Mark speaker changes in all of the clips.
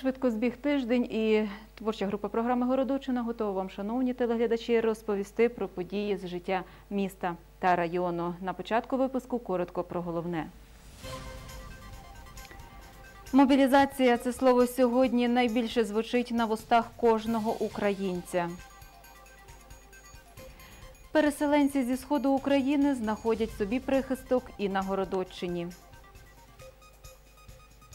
Speaker 1: швидко збіг тиждень, і творча група програми Городочина готова вам, шановні телеглядачі, розповісти про події з життя міста та району. На початку випуску коротко про головне. Мобілізація це слово сьогодні найбільше звучить на вустах кожного українця. Переселенці зі сходу України знаходять собі прихисток і на Городоччині.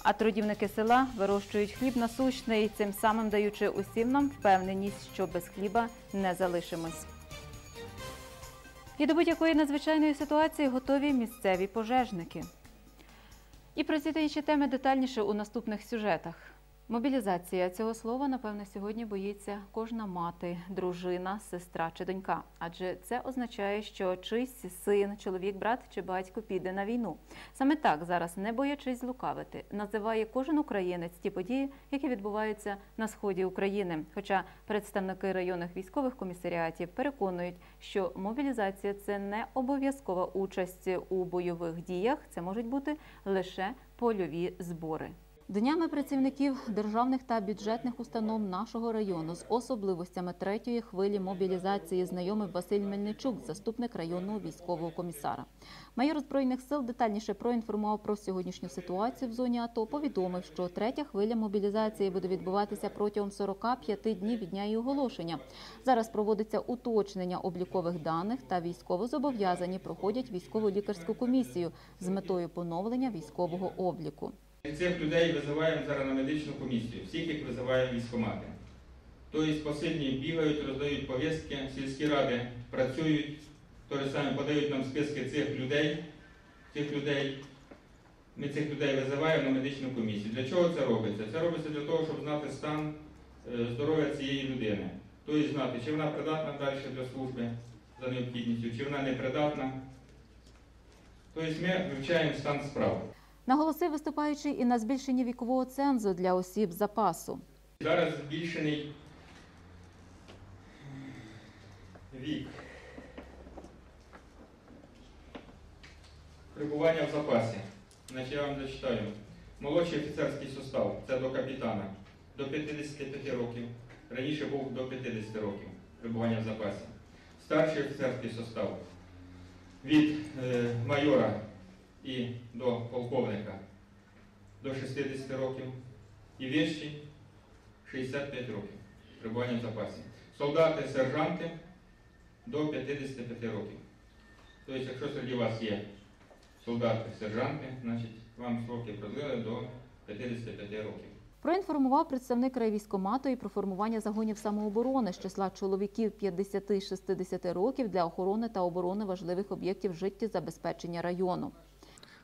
Speaker 1: А трудівники села вирощують хліб насущний, цим самим даючи усім нам впевненість, що без хліба не залишимось. І до будь-якої надзвичайної ситуації готові місцеві пожежники. І про ці та інші теми детальніше у наступних сюжетах. Мобілізація цього слова, напевне, сьогодні боїться кожна мати, дружина, сестра чи донька. Адже це означає, що чийсь син, чоловік, брат чи батько піде на війну. Саме так зараз, не боячись злукавити, називає кожен українець ті події, які відбуваються на сході України. Хоча представники районних військових комісаріатів переконують, що мобілізація це не обов'язкова участь у бойових діях, це можуть бути лише польові збори. Днями працівників державних та бюджетних установ нашого району з особливостями третьої хвилі мобілізації знайомий Василь Мельничук, заступник районного військового комісара. Майор збройних сил детальніше проінформував про сьогоднішню ситуацію в зоні АТО. Повідомив, що третя хвиля мобілізації буде відбуватися протягом 45 днів від дня її оголошення. Зараз проводиться уточнення облікових даних та військовозобов'язані проходять військово-лікарську комісію з метою поновлення військового обліку.
Speaker 2: Цих людей визиваємо зараз на медичну комісію, всіх їх визиваємо військомати. Тобто посильні бігають, роздають повістки, сільські ради працюють, то саме подають нам списки цих людей, цих людей. Ми цих людей визиваємо на медичну комісію. Для чого це робиться? Це робиться для того, щоб знати стан е, здоров'я цієї людини. Тобто знати, чи вона придатна далі для служби за необхідністю, чи вона не придатна. Тобто ми вивчаємо стан справ.
Speaker 1: Наголосив виступаючий і на збільшенні вікового цензу для осіб запасу.
Speaker 2: Зараз збільшений вік прибування в запасі. Значить, я вам зачитаю. Молодший офіцерський состав це до капітана до 55 років. Раніше був до 50 років прибування в запасі. Старший офіцерський состав від е, майора і до полковника до 60 років і вищі 65 років прибування в запасі. Солдати, сержанти до 55 років. Тобто, якщо серед вас є солдати, сержанти, значить вам строки продлили до 55 років.
Speaker 1: Проінформував представник райвійськомату і про формування загонів самооборони з числа чоловіків 50-60 років для охорони та оборони важливих об'єктів життєзабезпечення району.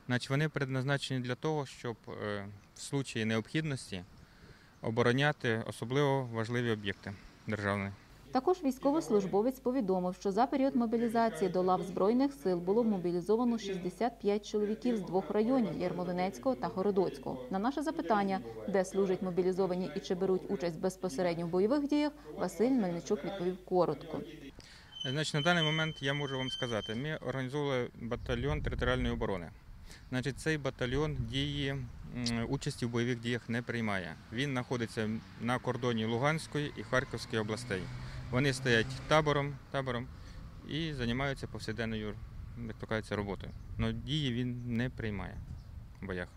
Speaker 3: Значить, вони предназначені для того, щоб е, в случаї необхідності обороняти особливо важливі об'єкти державні.
Speaker 1: Також військовослужбовець повідомив, що за період мобілізації до лав збройних сил було мобілізовано 65 чоловіків з двох районів Ярмолинецького та Городоцького. На наше запитання, де служать мобілізовані і чи беруть участь безпосередньо в бойових діях, Василь Мельничук відповів коротко.
Speaker 3: Значить, на даний момент я можу вам сказати, ми організовували батальйон територіальної оборони. Значить, цей батальйон дії участі в бойових діях не приймає. Він знаходиться на кордоні Луганської і Харківської областей. Вони стоять табором, табором і займаються повсякденною, як то кажеться, роботою. Але дії він не приймає в боях.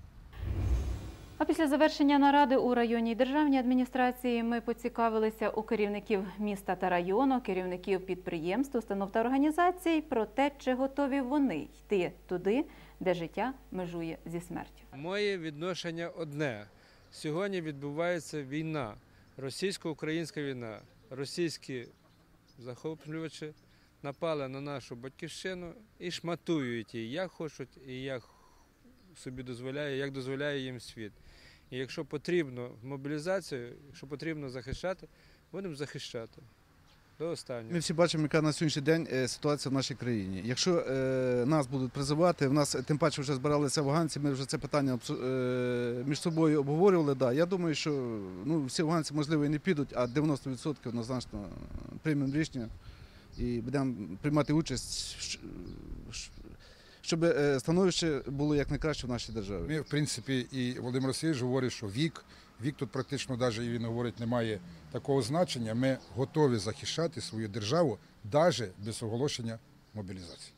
Speaker 1: А після завершення наради у районній державній адміністрації ми поцікавилися у керівників міста та району, керівників підприємств, установ та організацій про те, чи готові вони йти туди, де життя межує зі смертю.
Speaker 4: Моє відношення одне. Сьогодні відбувається війна, російсько-українська війна. Російські захоплювачі напали на нашу батьківщину і шматують її, як хочуть і як собі дозволяє, як дозволяє їм світ. І якщо потрібно мобілізацію, якщо потрібно захищати, будемо захищати до останнього.
Speaker 5: Ми всі бачимо, яка на сьогоднішній день е, ситуація в нашій країні. Якщо е, нас будуть призивати, в нас тим паче вже збиралися афганці, ми вже це питання е, між собою обговорювали. Да, я думаю, що ну, всі афганці, можливо, і не підуть, а 90% однозначно приймемо рішення і будемо приймати участь, щоб становище було якнайкраще в нашій державі.
Speaker 6: Ми, в принципі, і Володимир Васильович говорить, що вік Вік тут практично навіть і він говорить, немає такого значення. Ми готові захищати свою державу навіть без оголошення мобілізації.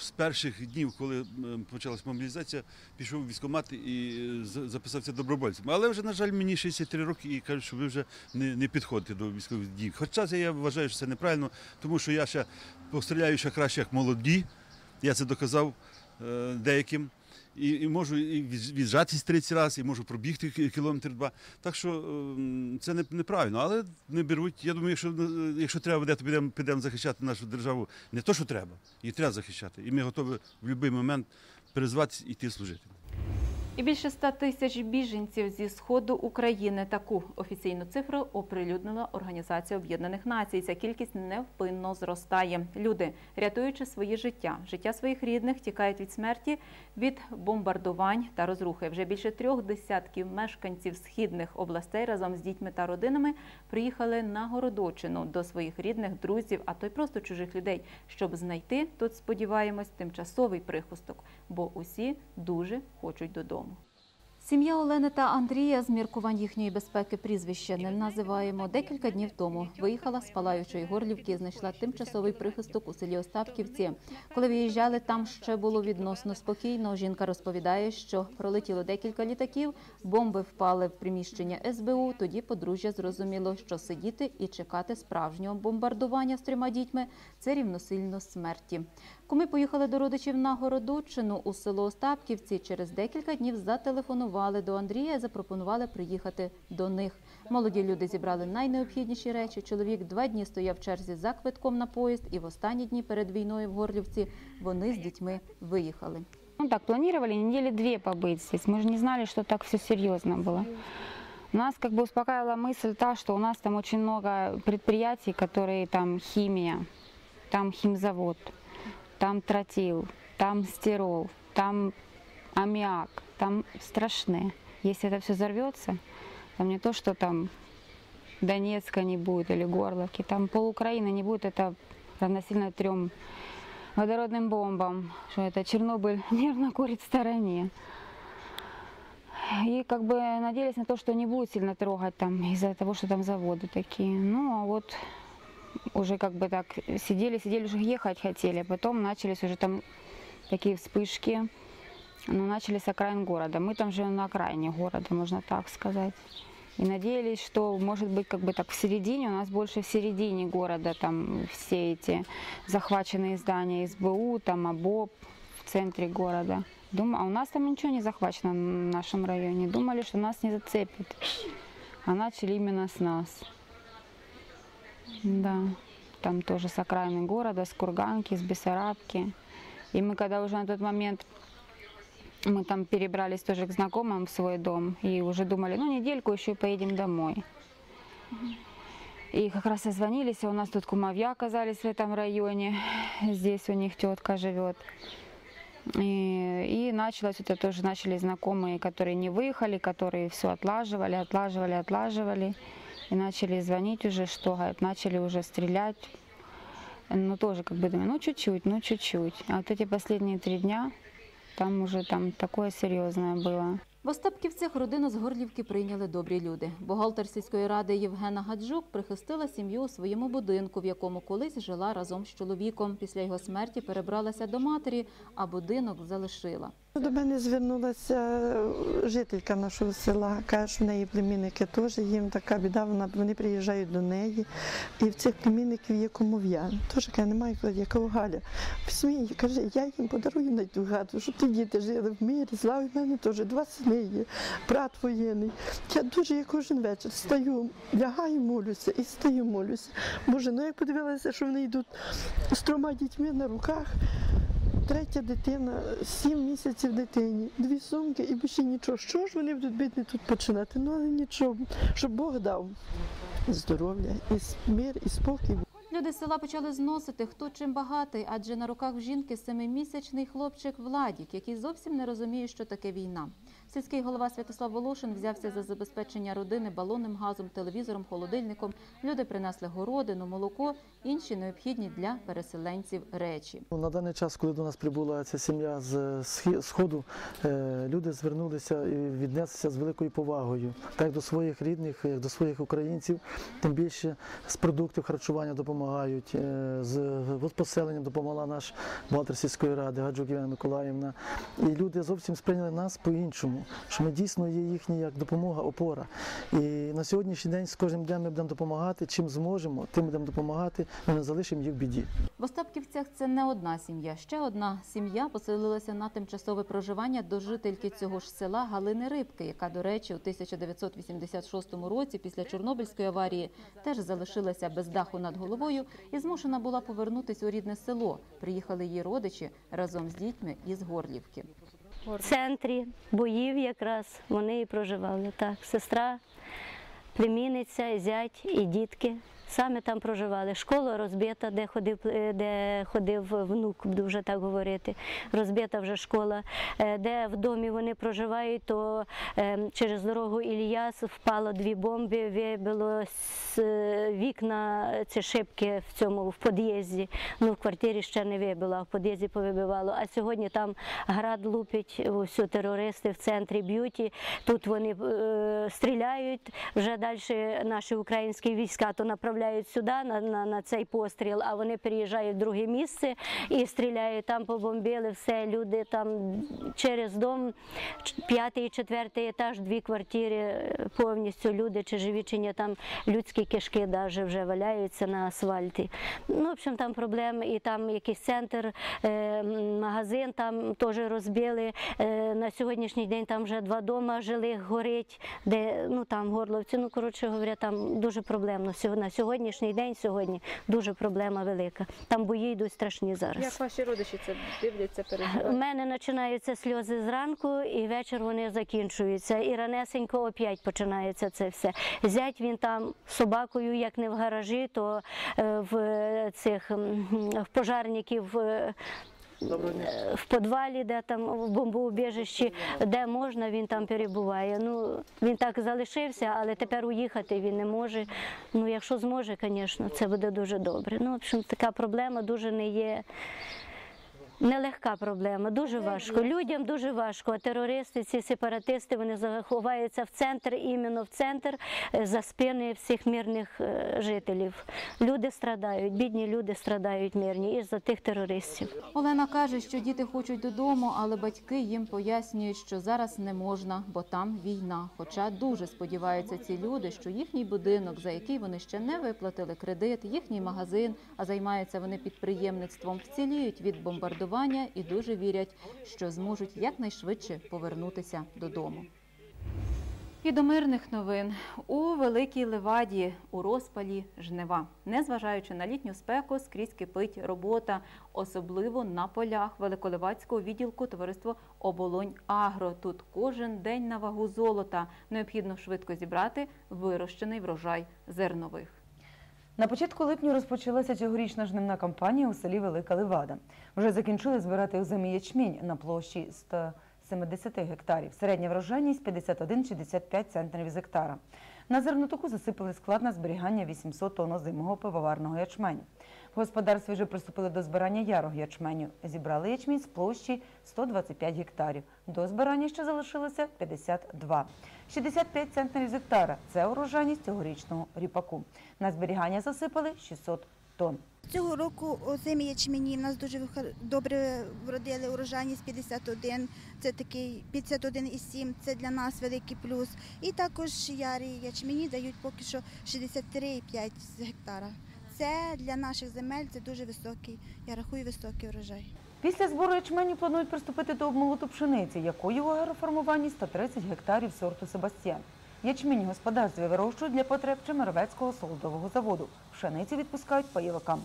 Speaker 7: З перших днів, коли почалась мобілізація, пішов в військкомат і е, записався добровольцем. Але вже, на жаль, мені 63 роки і кажуть, що ви вже не, не підходите до військових дій. Хоча я вважаю, що це неправильно, тому що я ще постріляю ще краще, як молоді. Я це доказав е, деяким. І, і можу і від- віджатись 30 разів, і можу пробігти кілометр два. Так що е, це не, неправильно, але не беруть. Я думаю, якщо, е, якщо треба буде, то підемо, підемо захищати нашу державу. Не то, що треба, її треба захищати. І ми готові в будь-який момент призватися і йти служити.
Speaker 1: І більше 100 тисяч біженців зі сходу України. Таку офіційну цифру оприлюднила Організація Об'єднаних Націй. Ця кількість невпинно зростає. Люди, рятуючи свої життя, життя своїх рідних, тікають від смерті, від бомбардувань та розрухи. Вже більше трьох десятків мешканців східних областей разом з дітьми та родинами приїхали на Городочину до своїх рідних, друзів, а то й просто чужих людей, щоб знайти тут, сподіваємось, тимчасовий прихисток, бо усі дуже хочуть додому. Сім'я Олени та Андрія з міркувань їхньої безпеки прізвища не називаємо. Декілька днів тому виїхала з Палаючої Горлівки знайшла тимчасовий прихисток у селі Остапківці. Коли виїжджали, там ще було відносно спокійно. Жінка розповідає, що пролетіло декілька літаків, бомби впали в приміщення СБУ. Тоді подружжя зрозуміло, що сидіти і чекати справжнього бомбардування з трьома дітьми це рівносильно смерті. Куми поїхали до родичів на Городочину у село Остапківці. Через декілька днів зателефонували до Андрія і запропонували приїхати до них. Молоді люди зібрали найнеобхідніші речі. Чоловік два дні стояв в черзі за квитком на поїзд, і в останні дні перед війною в Горлівці вони з дітьми виїхали.
Speaker 8: Ну так, планировали недели две побыть здесь. Мы же не знали, что так все серьезно было. Нас как бы успокаивала мысль та, что у нас там очень много предприятий, которые там химия, там химзавод, Там тротил, там стирол, там аммиак, там страшные. Если это все взорвется, там не то, что там Донецка не будет или Горловки, там пол Украины не будет, это равносильно трем водородным бомбам, что это Чернобыль нервно курит в стороне. И как бы надеялись на то, что не будет сильно трогать там из-за того, что там заводы такие. Ну, а вот уже как бы так сидели, сидели, уже ехать хотели. Потом начались уже там такие вспышки. Ну, начали с окраин города. Мы там живем на окраине города, можно так сказать. И надеялись, что, может быть, как бы так в середине, у нас больше в середине города там все эти захваченные здания СБУ, там АБОП в центре города. Дум... А у нас там ничего не захвачено в нашем районе. Думали, что нас не зацепит. А начали именно с нас. Да, там тоже с окраины города, с Курганки, с Бессарабки. И мы когда уже на тот момент мы там перебрались тоже к знакомым в свой дом и уже думали, ну недельку еще и поедем домой. И как раз созвонились, а у нас тут кумовья оказались в этом районе, здесь у них тетка живет. И, и началось это тоже, начали знакомые, которые не выехали, которые все отлаживали, отлаживали, отлаживали. И начали звонить уже, что, говорят, начали уже стрелять. Ну тоже как бы думаю, ну чуть-чуть, ну чуть-чуть. А вот эти последние три дня, там уже там такое серьезное было.
Speaker 1: В Остапківцях родину з Горлівки прийняли добрі люди. Бухгалтер сільської ради Євгена Гаджук прихистила сім'ю у своєму будинку, в якому колись жила разом з чоловіком. Після його смерті перебралася до матері, а будинок залишила.
Speaker 9: До мене звернулася жителька нашого села, каже, що в неї племінники теж їм така біда, вона, вони приїжджають до неї. І в цих племінників є кумов'я. Теж каже, немає яка Галя. Смій, каже, я їм подарую на ту хату, щоб ті діти жили в мирі, слава в мене теж два сини є, брат воєнний. Я дуже я кожен вечір стаю, лягаю, молюся і стаю, молюся. Боже, ну як подивилася, що вони йдуть з трьома дітьми на руках. Третя дитина, сім місяців дитині, дві сумки і більше нічого. Що ж вони будуть бідні тут починати? Ну але нічого, щоб Бог дав здоров'я, і мир, і спокій.
Speaker 1: Люди з села почали зносити, хто чим багатий, адже на руках в жінки семимісячний хлопчик Владік, який зовсім не розуміє, що таке війна. Сільський голова Святослав Волошин взявся за забезпечення родини балонним газом, телевізором, холодильником. Люди принесли городину, молоко, інші необхідні для переселенців речі.
Speaker 10: Ну, На даний час, коли до нас прибула ця сім'я з сходу, е, люди звернулися і віднеслися з великою повагою, так до своїх рідних, як до своїх українців. Тим більше з продуктів харчування допомагають. е, З поселенням допомогла наш бухгалтер сільської ради Гаджук Івана Миколаївна. І люди зовсім сприйняли нас по-іншому, що ми дійсно є їхня як допомога, опора. І на сьогоднішній день з кожним днем ми будемо допомагати. Чим зможемо, тим будемо допомагати. Ми не залишимо їх в біді.
Speaker 1: В Остапківцях це не одна сім'я. Ще одна сім'я поселилася на тимчасове проживання до жительки цього ж села Галини Рибки, яка, до речі, у 1986 році після Чорнобильської аварії теж залишилася без даху над головою і змушена була повернутися у рідне село. Приїхали її родичі разом з дітьми із Горлівки.
Speaker 11: Центрі боїв якраз вони і проживали. Так, сестра, племінниця, зять і дітки. Саме там проживали. Школа розбита, де ходив, е, де ходив внук, буду вже так говорити. Розбита вже школа. Е, Де в домі вони проживають, то е, через дорогу Ільяс впало дві бомби, вибило вікна ці шибки в цьому в під'їзді. Ну, в квартирі ще не вибило, а в під'їзді повибивало. А сьогодні там град лупить, усю терористи в центрі б'ють. Тут вони стріляють. Вже далі наші українські війська то направляють сюди на, на, на цей постріл, а вони переїжджають в друге місце і стріляють. Там побомбили все. Люди там через дом, п'ятий четвертий етаж, дві квартири е, повністю. Люди чи живі, чи ні, там людські кишки навіть вже валяються на асфальті. Ну, в общем, там проблеми. І там якийсь центр, е, магазин там теж розбили. Е, на сьогоднішній день там вже два дома жилих горить, де ну там Горловці. Ну коротше говоря, там дуже проблемно. Сьогодні на сьогоднішній день сьогодні дуже проблема велика. Там бої йдуть страшні зараз.
Speaker 1: Як ваші родичі це дивляться,
Speaker 11: У мене починаються сльози зранку, і вечір вони закінчуються. І ранесенько опять починається це все. Зять він там собакою, як не в гаражі, то е, в цих в пожарників. Е, В підвалі, де там в бомбоубіжищі, де можна, він там перебуває. Ну він так залишився, але тепер уїхати він не може. Ну, якщо зможе, звісно, це буде дуже добре. Ну, в общем, така проблема дуже не є. Нелегка проблема, дуже важко. Людям дуже важко. А терористи, ці сепаратисти, вони заховаються в центр, іменно в центр е, за спини всіх мирних е, жителів. Люди страдають, бідні люди страдають мирні із за тих терористів.
Speaker 1: Олена каже, що діти хочуть додому, але батьки їм пояснюють, що зараз не можна, бо там війна. Хоча дуже сподіваються ці люди, що їхній будинок, за який вони ще не виплатили кредит, їхній магазин, а займаються вони підприємництвом, вціліють від бомбардування і дуже вірять, що зможуть якнайшвидше повернутися додому. І до мирних новин у Великій Леваді у розпалі жнива. Незважаючи на літню спеку, скрізь кипить робота, особливо на полях Великолевацького відділку товариство Оболонь Агро. Тут кожен день на вагу золота. Необхідно швидко зібрати вирощений врожай зернових.
Speaker 12: На початку липня розпочалася цьогорічна жнивна кампанія у селі Велика Левада. Вже закінчили збирати озимий ячмінь на площі 170 гектарів. Середня врожайність 51-65 центнерів з гектара. На зернотоку засипали склад на зберігання 800 тонн озимого пивоварного ячменю. В господарстві вже приступили до збирання ярого ячменю. Зібрали ячмінь з площі 125 гектарів. До збирання ще залишилося 52. 65 центнерів з гектара – це урожайність цьогорічного ріпаку. На зберігання засипали 600 тонн.
Speaker 13: Цього року озимі ячмені в нас дуже добре вродили урожайність 51, це такий 51,7, це для нас великий плюс. І також ярі ячмені дають поки що 63,5 з гектара. Це для наших земель це дуже високий, я рахую, високий урожай.
Speaker 12: Після збору ячменю планують приступити до обмолоту пшениці, якої у агроформуванні 130 гектарів сорту Себастьян. Ячмінь господарстві вирощують для потреб Чемеровецького солодового заводу. Пшеницю відпускають паєвикам.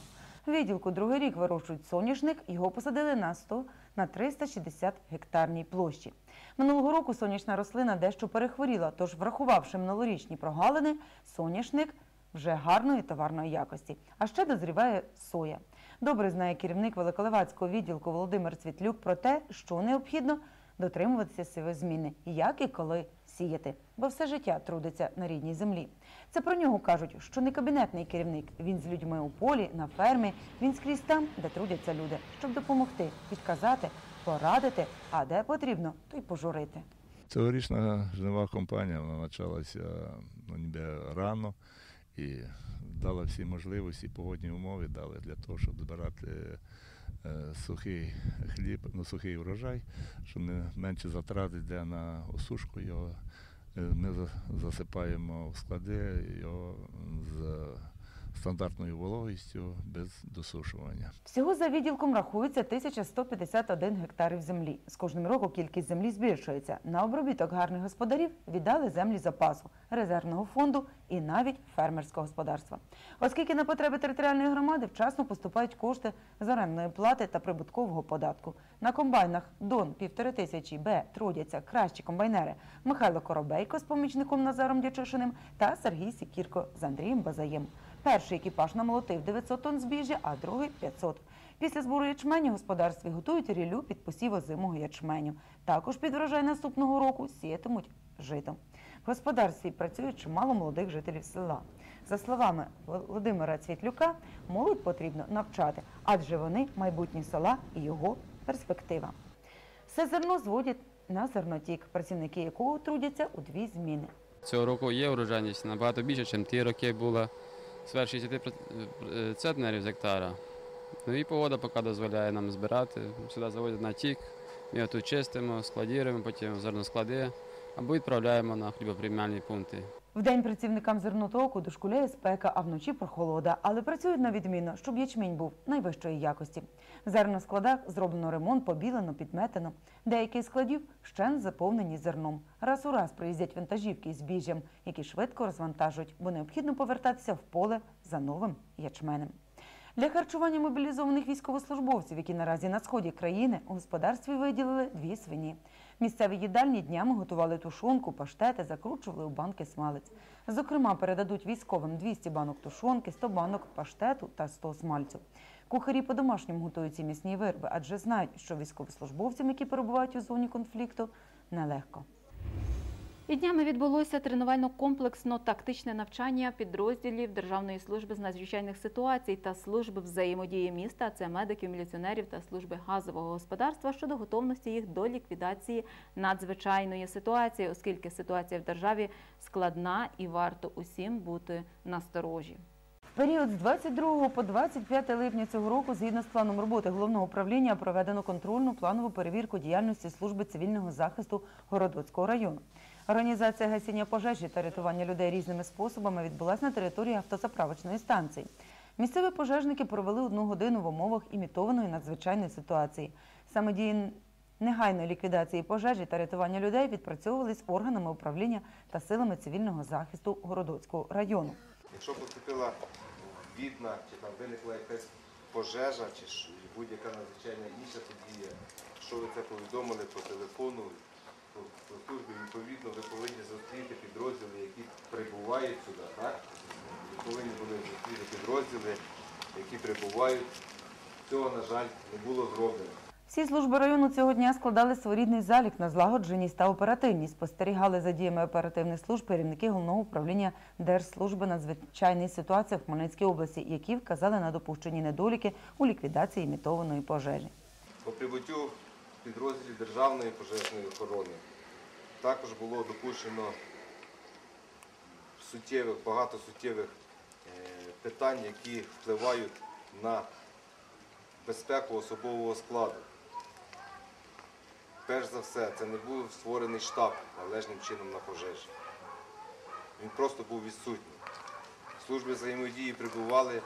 Speaker 12: Відділку другий рік вирощують соняшник, його посадили на 100 на 360 гектарній площі. Минулого року сонячна рослина дещо перехворіла, тож, врахувавши минулорічні прогалини, соняшник вже гарної товарної якості. А ще дозріває соя. Добре знає керівник Великолевацького відділку Володимир Цвітлюк про те, що необхідно дотримуватися сівозміни, як і коли сіяти, бо все життя трудиться на рідній землі. Це про нього кажуть, що не кабінетний керівник. Він з людьми у полі, на фермі, він скрізь там, де трудяться люди, щоб допомогти, підказати, порадити, а де потрібно, то й пожурити.
Speaker 14: Цьогорічна жнива кампанія вона почалася ну, ніби рано і дала всі можливості, погодні умови дали для того, щоб збирати е, сухий хліб, ну, сухий врожай, щоб не менше затрат йде на осушку його. Е, Ми засипаємо в склади його з стандартною вологістю без досушування.
Speaker 12: Всього за відділком рахується 1151 гектарів землі. З кожним роком кількість землі збільшується. На обробіток гарних господарів віддали землі запасу, резервного фонду і навіть фермерського господарства. Оскільки на потреби територіальної громади вчасно поступають кошти з орендної плати та прибуткового податку. На комбайнах Дон півтори тисячі Б трудяться кращі комбайнери Михайло Коробейко з помічником Назаром Дячишиним та Сергій Сікірко з Андрієм Базаєм. Перший екіпаж намолотив 900 тонн збіжжя, а другий 500. Після збору ячменю господарстві готують ріллю під посів озимого ячменю. Також під врожай наступного року сіятимуть жито. В господарстві працюють чимало молодих жителів села. За словами Володимира Цвітлюка, молодь потрібно навчати, адже вони майбутнє села і його перспектива. Все зерно зводять на зернотік, працівники якого трудяться у дві зміни.
Speaker 15: Цього року є урожайність набагато більше, ніж ті роки була зверх 60 е, центнерів з гектара. Ну і погода поки дозволяє нам збирати. Сюди заводять на тік, ми його тут чистимо, складіруємо, потім зерносклади або відправляємо на хлібоприймальні пункти.
Speaker 12: Вдень працівникам зернотоку дошкуляє спека, а вночі прохолода, але працюють на відмінно, щоб ячмінь був найвищої якості. В зерноскладах зроблено ремонт, побілено, підметено. Деякі складів ще заповнені зерном. Раз у раз приїздять вантажівки з збіжжям, які швидко розвантажують, бо необхідно повертатися в поле за новим ячменем. Для харчування мобілізованих військовослужбовців, які наразі на сході країни, у господарстві виділили дві свині. Місцеві їдальні днями готували тушонку, паштети, закручували у банки смалець. Зокрема, передадуть військовим 200 банок тушонки, 100 банок паштету та 100 смальцю. Кухарі по-домашньому готують ці місні вирби, адже знають, що військовослужбовцям, які перебувають у зоні конфлікту, нелегко.
Speaker 1: І днями відбулося тренувально-комплексно-тактичне навчання підрозділів Державної служби з надзвичайних ситуацій та служби взаємодії міста. Це медиків, міліціонерів та служби газового господарства щодо готовності їх до ліквідації надзвичайної ситуації, оскільки ситуація в державі складна і варто усім бути насторожі.
Speaker 12: Період з 22 по 25 липня цього року, згідно з планом роботи головного управління, проведено контрольну планову перевірку діяльності служби цивільного захисту Городоцького району. Організація гасіння пожежі та рятування людей різними способами відбулася на території автозаправочної станції. Місцеві пожежники провели одну годину в умовах імітованої надзвичайної ситуації. Саме дії негайної ліквідації пожежі та рятування людей відпрацьовувались органами управління та силами цивільного захисту Городоцького району.
Speaker 16: Якщо поступила відна, чи там виникла якась пожежа, чи будь-яка надзвичайна інша подія, що ви це повідомили по телефону, по службі, відповідно, ви повинні зустріти підрозділи, які прибувають сюди, так? Ви повинні були зустріти підрозділи, які прибувають. Цього, на жаль, не було зроблено.
Speaker 12: Всі служби району цього дня складали своєрідний залік на злагодженість та оперативність. Спостерігали за діями оперативних служб керівники головного управління Держслужби надзвичайних ситуацій в Хмельницькій області, які вказали на допущені недоліки у ліквідації імітованої пожежі.
Speaker 16: По прибуттю підрозділів Державної пожежної охорони також було допущено суттєвих, багато суттєвих е, питань, які впливають на безпеку особового складу. Перш за все, це не був створений штаб належним чином на пожежі. Він просто був відсутній. Служби взаємодії прибували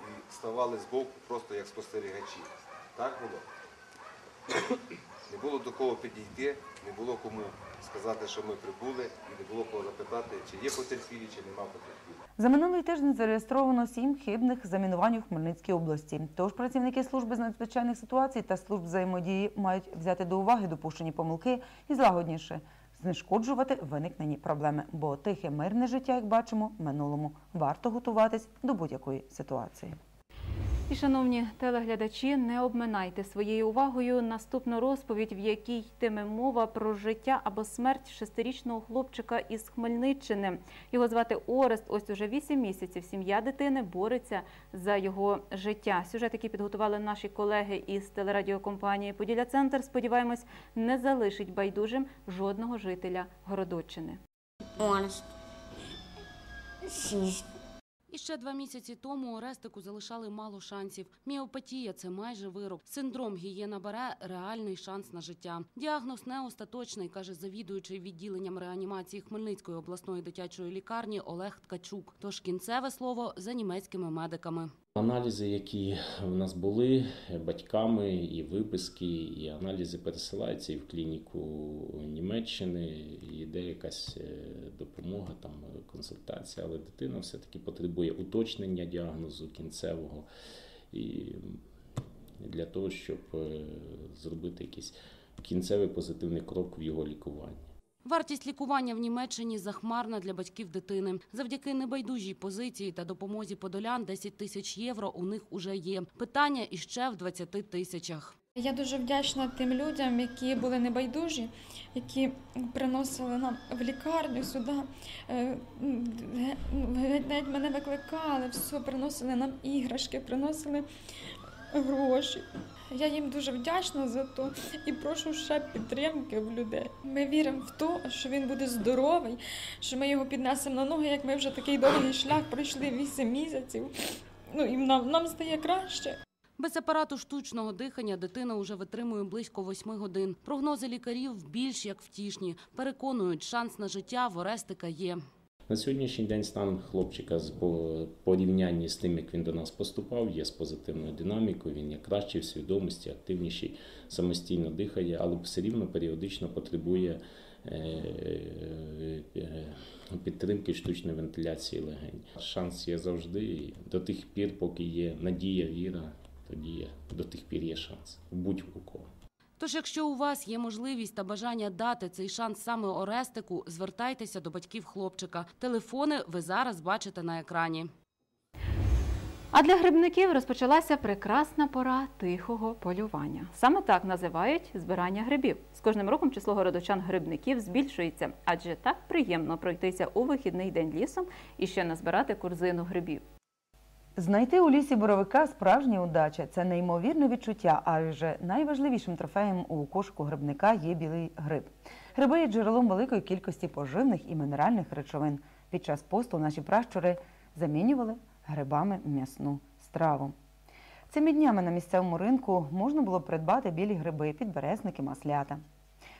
Speaker 16: і ставали збоку просто як спостерігачі. Так було? Не було до кого підійти, не було кому сказати, що ми прибули, і не було кого запитати, чи є потерпілі, чи нема потерпілих.
Speaker 12: За минулий тиждень зареєстровано сім хибних замінувань у Хмельницькій області. Тож працівники служби з надзвичайних ситуацій та служб взаємодії мають взяти до уваги допущені помилки і злагодніше знешкоджувати виникнені проблеми. Бо тихе мирне життя, як бачимо, в минулому варто готуватись до будь-якої ситуації.
Speaker 1: І, шановні телеглядачі, не обминайте своєю увагою наступну розповідь, в якій йтиме мова про життя або смерть шестирічного хлопчика із Хмельниччини. Його звати Орест. Ось уже вісім місяців. Сім'я дитини бореться за його життя. Сюжет, який підготували наші колеги із телерадіокомпанії Поділля Центр, сподіваємось, не залишить байдужим жодного жителя Городоччини.
Speaker 17: Орест.
Speaker 18: І ще два місяці тому Орестику залишали мало шансів. Міопатія це майже вирок. Синдром гієна бере реальний шанс на життя. Діагноз не остаточний, каже завідуючий відділенням реанімації Хмельницької обласної дитячої лікарні Олег Ткачук. Тож кінцеве слово за німецькими медиками.
Speaker 19: Аналізи, які в нас були батьками, і виписки, і аналізи пересилаються і в клініку Німеччини, і йде якась е, допомога, там консультація, але дитина все-таки потребує уточнення діагнозу кінцевого і для того, щоб е, зробити якийсь кінцевий позитивний крок в його лікуванні.
Speaker 18: Вартість лікування в Німеччині захмарна для батьків дитини. Завдяки небайдужій позиції та допомозі подолян 10 тисяч євро у них уже є. Питання іще в 20 тисячах.
Speaker 20: Я дуже вдячна тим людям, які були небайдужі, які приносили нам в лікарню сюди. Е, навіть мене викликали, все, приносили нам іграшки, приносили гроші. Я їм дуже вдячна за то і прошу ще підтримки в людей. Ми віримо в те, що він буде здоровий, що ми його піднесемо на ноги, як ми вже такий довгий шлях пройшли 8 місяців. Ну і нам, нам стає краще.
Speaker 18: Без апарату штучного дихання дитина уже витримує близько восьми годин. Прогнози лікарів більш як втішні. Переконують, шанс на життя в Орестика є.
Speaker 19: На сьогоднішній день стан хлопчика з по- порівнянні з тим, як він до нас поступав, є з позитивною динамікою. Він є кращий в свідомості, активніший, самостійно дихає, але все рівно періодично потребує е, е, підтримки штучної вентиляції легень. Шанс є завжди. До тих пір, поки є надія, віра, тоді є, до тих пір є шанс. Будь-у кого.
Speaker 18: Тож, якщо у вас є можливість та бажання дати цей шанс саме Орестику, звертайтеся до батьків хлопчика. Телефони ви зараз бачите на екрані.
Speaker 1: А для грибників розпочалася прекрасна пора тихого полювання. Саме так називають збирання грибів. З кожним роком число городочан-грибників збільшується, адже так приємно пройтися у вихідний день лісом і ще назбирати корзину грибів.
Speaker 12: Знайти у лісі боровика справжня удача це неймовірне відчуття, адже найважливішим трофеєм у кошику грибника є білий гриб. Гриби є джерелом великої кількості поживних і мінеральних речовин. Під час посту наші пращури замінювали грибами м'ясну страву. Цими днями на місцевому ринку можна було придбати білі гриби, підберезники, маслята.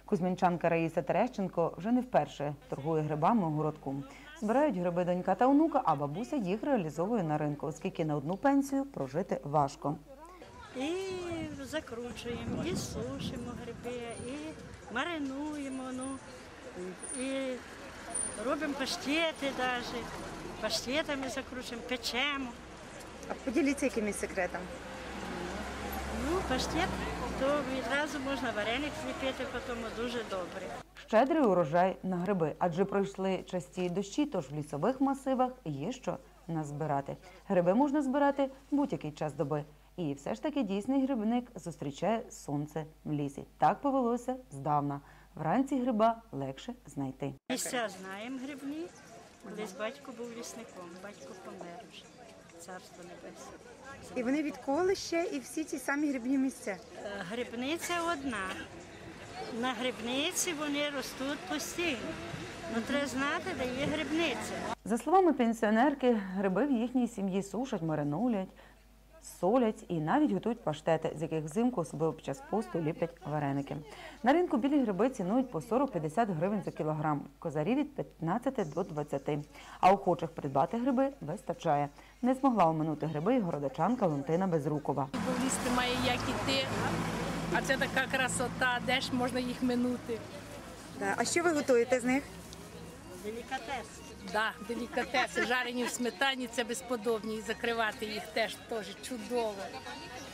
Speaker 12: Кузьмінчанка Раїса Терещенко вже не вперше торгує грибами у городку. Збирають гриби донька та онука, а бабуся їх реалізовує на ринку, оскільки на одну пенсію прожити важко.
Speaker 21: І закручуємо, і сушимо гриби, і маринуємо, ну, і робимо паштети навіть. Паштетами закручуємо, печемо.
Speaker 12: А поділіться якимось секретом.
Speaker 21: Ну, паштет, то відразу можна вареник зліпити, потім дуже добре.
Speaker 12: Щедрий урожай на гриби, адже пройшли часті дощі, тож в лісових масивах є що назбирати. Гриби можна збирати будь-який час доби. І все ж таки дійсний грибник зустрічає сонце в лісі. Так повелося здавна. Вранці гриба легше знайти.
Speaker 21: Місця знаємо грибні. Колись батько був лісником, батько помер вже. Царство небесне.
Speaker 22: І вони відколи ще і всі ті самі грибні місця.
Speaker 21: Е, Грибниця одна. На грибниці вони ростуть постійно. Ну треба знати, де є грибниця.
Speaker 12: За словами пенсіонерки, гриби в їхній сім'ї сушать, маринулять, солять і навіть готують паштети, з яких взимку, особливо під час посту, ліплять вареники. На ринку білі гриби цінують по 40-50 гривень за кілограм, козарі від 15 до 20. А охочих придбати гриби вистачає. Не змогла оминути гриби і городочанка Валентина Безрукова.
Speaker 23: Бо ліс немає як іти, а це така красота, де ж можна їх минути.
Speaker 22: А що ви готуєте з них?
Speaker 21: Делікатес.
Speaker 23: Да, делікатеси, жарені в сметані, це безподобні. І закривати їх теж теж чудово.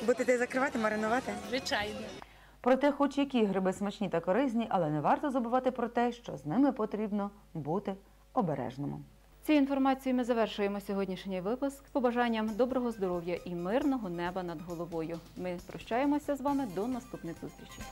Speaker 22: Будете закривати, маринувати?
Speaker 23: Звичайно.
Speaker 12: Проте, хоч які гриби смачні та корисні, але не варто забувати про те, що з ними потрібно бути обережному.
Speaker 1: Цією інформацією ми завершуємо сьогоднішній випуск. З Побажанням доброго здоров'я і мирного неба над головою. Ми прощаємося з вами до наступних зустрічей.